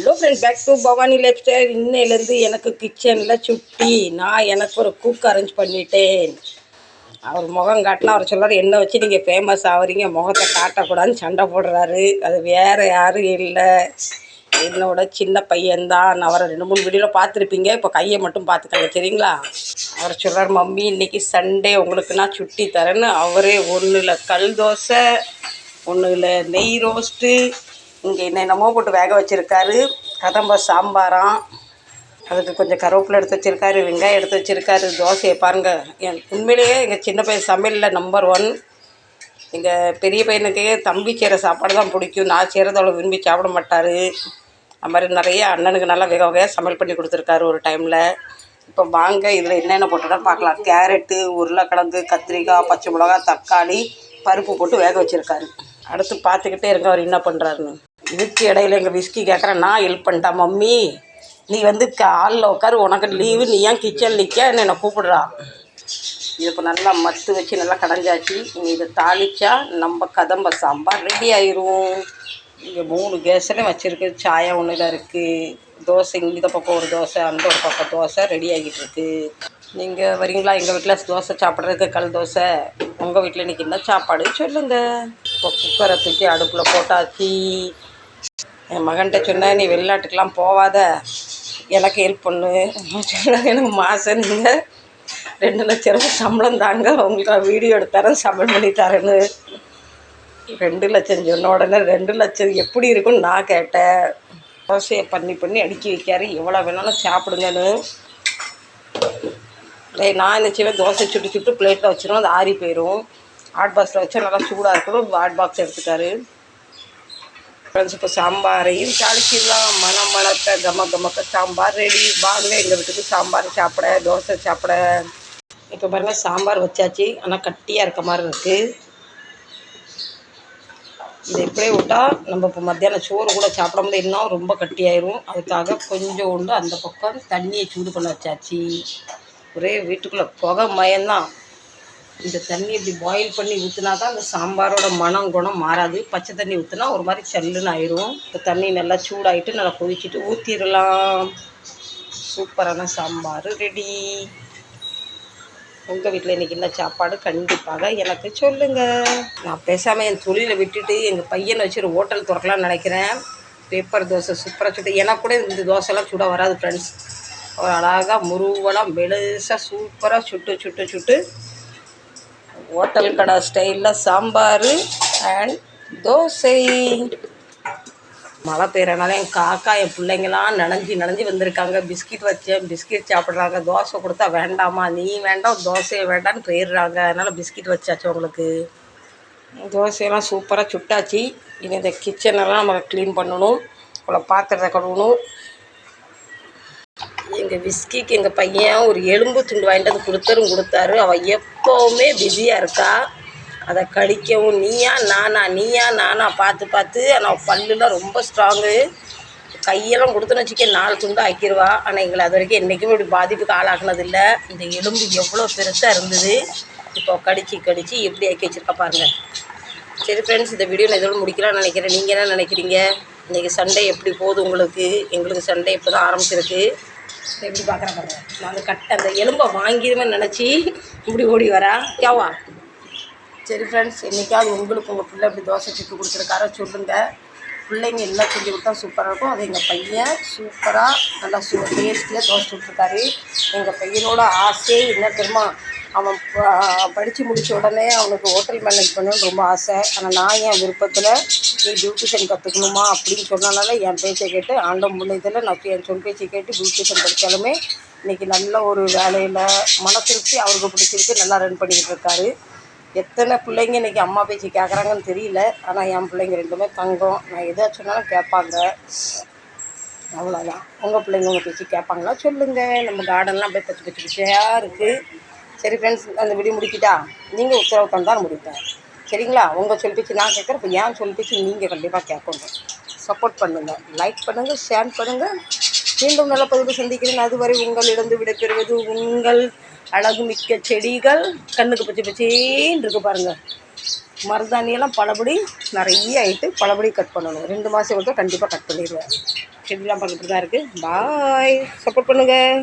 Hello friends back to Bhavani life style இன்னையிலேருந்து எனக்கு கிச்சனில் சுட்டி. நான் எனக்கு ஒரு குக் அரேஞ்ச் பண்ணிட்டேன். அவர் முகம் காட்டினா அவர் சொல்கிறார் என்ன வச்சு நீங்கள் ஃபேமஸ் ஆகுறீங்க முகத்தை காட்டக்கூடாதுன்னு சண்டை போடுறாரு. அது வேறு யாரும் இல்லை. என்னோட சின்ன பையன்தான். அவரை ரெண்டு மூணு வீடியோவில் பார்த்துருப்பீங்க. இப்போ கையை மட்டும் பார்த்துக்கங்க சரிங்களா? அவர் சொல்கிறார் மம்மி இன்னைக்கு சண்டே உங்களுக்கு நான் சுட்டி தரேன்னு. அவரே ஒன்றில் கல் தோசை ஒன்றில் நெய் ரோஸ்ட்டு இங்கே என்னென்னமோ போட்டு வேக வச்சுருக்காரு. கதம்ப சாம்பாராம். அதுக்கு கொஞ்சம் கருவேப்பிலை எடுத்து வச்சுருக்காரு வெங்காயம் எடுத்து வச்சுருக்காரு தோசையை பாருங்கள் என் உண்மையிலேயே எங்கள் சின்ன பையன் சமையலில் நம்பர் ஒன் எங்கள் பெரிய பையனுக்கு தம்பி செய்கிற சாப்பாடு தான் பிடிக்கும். நான் செய்கிறத அவ்வளோ விரும்பி சாப்பிட மாட்டார். அது மாதிரி நிறைய அண்ணனுக்கு நல்லா வேக வகையாக சமையல் பண்ணி கொடுத்துருக்காரு ஒரு டைமில் இப்போ வாங்க இதில் என்னென்ன போட்டுதான் பார்க்கலாம். கேரட்டு உருளைக்கிழங்கு கத்திரிக்காய் பச்சை மிளகா தக்காளி பருப்பு போட்டு வேக வச்சுருக்காரு. அடுத்து பார்த்துக்கிட்டே இருங்க அவர் என்ன பண்ணுறாருன்னு இதுக்கு இடையில எங்கள் விஸ்கி கேட்குறேன் நான் ஹெல்ப் பண்ணிட்டேன் மம்மி. நீ வந்து காலில் உட்காரு உனக்கு லீவு நீ ஏன் கிச்சன் நிற்க என்னை கூப்பிடுறா. இது இப்போ நல்லா மத்து வச்சு நல்லா கடைஞ்சாச்சு. இனி இதை தாளிச்சா நம்ம கதம்ப சாம்பார் ரெடி ஆயிரும். இங்கே மூணு கேஸ்லையும் வச்சுருக்கு. சாயம் தான் இருக்குது தோசை இந்த பக்கம் ஒரு தோசை அந்த ஒரு பக்கம் தோசை ரெடி ஆகிட்டு இருக்கு. நீங்கள் வரீங்களா? எங்கள் வீட்டில் தோசை சாப்பிட்றதுக்கு கல் தோசை. உங்கள் வீட்டில் இன்றைக்கி என்ன சாப்பாடு சொல்லுங்கள் இப்போ குக்கரை தூக்கி அடுப்பில் போட்டாச்சு. என் மகன்கிட்ட சொன்னேன் நீ வெளிநாட்டுக்கெலாம் போகாத எனக்கு ஹெல்ப் பண்ணு. சொன்னாங்க எனக்கு மாதம் நீங்கள் ரெண்டு லட்ச ரூபாய் சம்பளம் தாங்க. உங்களுக்கு நான் வீடியோ எடுத்தாரேன் சமையல் பண்ணி தரேன்னு. ரெண்டு லட்சம் சொன்ன உடனே ரெண்டு லட்சம் எப்படி இருக்குன்னு நான் கேட்டேன். தோசையை பண்ணி பண்ணி அடுக்கி வைக்காரு. எவ்வளோ வேணாலும் சாப்பிடுங்கன்னு. டேய் நான் என்ன செய்வேன்? தோசை சுட்டு சுட்டு பிளேட்டில் வச்சிடும் அது ஆறி போயிடும் ஹாட் பாக்ஸில் வச்சா நல்லா சூடாக இருக்கணும் ஹாட் பாக்ஸ் எடுத்துக்காரு. ஃப்ரெண்ட்ஸ் இப்போ சாம்பாரையும் தாளிச்சிடலாம். மனம் மணக்க கம கமக்க சாம்பார் ரெடி வாங்க எங்கள் வீட்டுக்கு சாம்பார் சாப்பிட தோசை சாப்பிட. இப்போ பாருங்கள் சாம்பார் வச்சாச்சு. ஆனால் கட்டியாக இருக்க மாதிரி இருக்குது இதை எப்படியே விட்டால் நம்ம இப்போ மத்தியானம் சோறு கூட சாப்பிட இன்னும் ரொம்ப கட்டியாயிரும். அதுக்காக கொஞ்சோண்டு அந்த பக்கம் தண்ணியை சூடு பண்ண வச்சாச்சு. ஒரே வீட்டுக்குள்ளே புகை மயம்தான். இந்த தண்ணி இப்படி பாயில் பண்ணி ஊற்றினா தான் அந்த சாம்பாரோட மனம் குணம் மாறாது. பச்சை தண்ணி ஊற்றினா ஒரு மாதிரி சல்லுன்னு ஆயிரும். இப்போ தண்ணி நல்லா சூடாயிட்டு நல்லா கொதிச்சுட்டு ஊற்றிடலாம் சூப்பரான சாம்பார் ரெடி உங்கள் வீட்டில் இன்றைக்கி என்ன சாப்பாடு? கண்டிப்பாக எனக்கு சொல்லுங்கள் நான் பேசாமல் என் தொழிலை விட்டுட்டு எங்கள் பையனை வச்சு ஒரு ஹோட்டல் திறக்கலாம்னு நினைக்கிறேன். பேப்பர் தோசை சூப்பராக சுட்டு எனக்கு கூட இந்த தோசைலாம் சுட வராது ஃப்ரெண்ட்ஸ் ஒரு அழகாக முருவலாக மெலுசாக சூப்பராக சுட்டு சுட்டு சுட்டு ஹோட்டல் கடை ஸ்டைலில் சாம்பார் அண்ட் தோசை. மழை பெய்கிறனால என் காக்கா என் பிள்ளைங்களாம் நனைஞ்சி நனைஞ்சி வந்திருக்காங்க. பிஸ்கட் வச்சேன் பிஸ்கட் சாப்பிட்றாங்க. தோசை கொடுத்தா வேண்டாமா? நீ வேண்டாம் தோசையை வேண்டாம்னு போயிடுறாங்க. அதனால் பிஸ்கட் வச்சாச்சு உங்களுக்கு தோசையெல்லாம் சூப்பராக சுட்டாச்சு. இனி இந்த கிச்சனெல்லாம் நம்ம க்ளீன் பண்ணணும். அவ்வளோ பாத்திரத்தை கழுவணும். எங்கள் விஸ்கிக்கு எங்கள் பையன் ஒரு எலும்பு துண்டு வாங்கிட்டு வந்து கொடுத்தரும் கொடுத்தாரு. அவள் எப்போவுமே பிஸியாக இருக்கா? அதை கடிக்கவும் நீயா நானா நீயா நானா? பார்த்து பார்த்து ஆனால் பல்லுலாம் ரொம்ப ஸ்ட்ராங்கு கையெல்லாம் கொடுத்துன்னு வச்சுக்க நாலு துண்டு ஆக்கிடுவா ஆனால் எங்களை அது வரைக்கும் என்றைக்குமே இப்படி பாதிப்புக்கு ஆளாகினதில்லை இந்த எலும்பு எவ்வளோ பெருசாக இருந்தது. இப்போ கடிச்சு கடிச்சு எப்படி ஆக்கி வச்சிருக்கா பாருங்கள் சரி ஃப்ரெண்ட்ஸ் இந்த வீடியோ நான் இதோட முடிக்கலாம்னு நினைக்கிறேன். நீங்கள் என்ன நினைக்கிறீங்க? இன்றைக்கி சண்டே எப்படி போகுது உங்களுக்கு? எங்களுக்கு சண்டே இப்போ தான் ஆரம்பிச்சிருக்கு. எப்படி பார்க்குறேன் பாருங்க நான் அந்த கட் அந்த எலும்பை வாங்கிடுவேன் நினச்சி இப்படி ஓடி வரேன் யாவா? சரி ஃப்ரெண்ட்ஸ் என்றைக்காவது உங்களுக்கு உங்கள் பிள்ளை இப்படி தோசை சுட்டு கொடுத்துருக்காரோ சொல்லுங்கள் பிள்ளைங்க எல்லாம் செஞ்சு கொடுத்தா சூப்பராக இருக்கும். அது எங்கள் பையன் சூப்பராக நல்லா சூ டேஸ்ட்டில் தோசை கொடுத்துருக்காரு எங்கள் பையனோட ஆசையே என்ன தெரியுமா? அவன் படித்து முடித்த உடனே அவனுக்கு ஹோட்டல் மேனேஜ் பண்ணணும்னு ரொம்ப ஆசை. ஆனால் நான் என் விருப்பத்தில் நீ பியூட்டிஷியன் கற்றுக்கணுமா அப்படின்னு சொன்னனால என் பேச்சை கேட்டு ஆண்டம் முன்னதில் நான் என் சொல் பேச்சை கேட்டு பியூட்டிஷியன் படித்தாலுமே இன்றைக்கி நல்ல ஒரு வேலையில் மன திருப்தி அவருக்கு பிடிச்சிருக்கு நல்லா ரன் பண்ணிக்கிட்டு இருக்காரு. எத்தனை பிள்ளைங்க இன்றைக்கி அம்மா பேச்சு கேட்குறாங்கன்னு தெரியல. ஆனால் என் பிள்ளைங்க ரெண்டுமே தங்கம். நான் எதை சொன்னாலும் கேட்பாங்க. அவ்வளோதான் உங்கள் பிள்ளைங்க உங்கள் பேச்சு கேட்பாங்களா? சொல்லுங்கள் நம்ம கார்டன்லாம் அப்படியே பச்சை பச்சை பச்சையாக இருக்குது சரி ஃப்ரெண்ட்ஸ் அந்த வீடியோ முடிக்கிட்டா? நீங்கள் உத்தரவு தந்தால் முடிப்பேன். சரிங்களா? உங்கள் சொல் பேச்சு நான் கேட்குறேன் இப்போ ஏன் சொல் பேச்சு நீங்கள் கண்டிப்பாக கேட்கணும். சப்போர்ட் பண்ணுங்கள் லைக் பண்ணுங்கள் ஷேர் பண்ணுங்கள் மீண்டும் நல்ல பதிவு சந்திக்கிறேன். அதுவரை உங்களிடம் விடைபெறுவது உங்கள் அழகு மிக்க செடிகள். கண்ணுக்கு பச்சை பச்சேன்னு இருக்கு பாருங்கள் மருதாணியெல்லாம் பலபடி நிறைய ஆகிட்டு பலபடி கட் பண்ணணும். ரெண்டு மாதம் கொடுத்தா கண்டிப்பாக கட் பண்ணிடுவேன். செடிலாம் பார்க்க தான் இருக்குது பாய் சப்போர்ட் பண்ணுங்கள்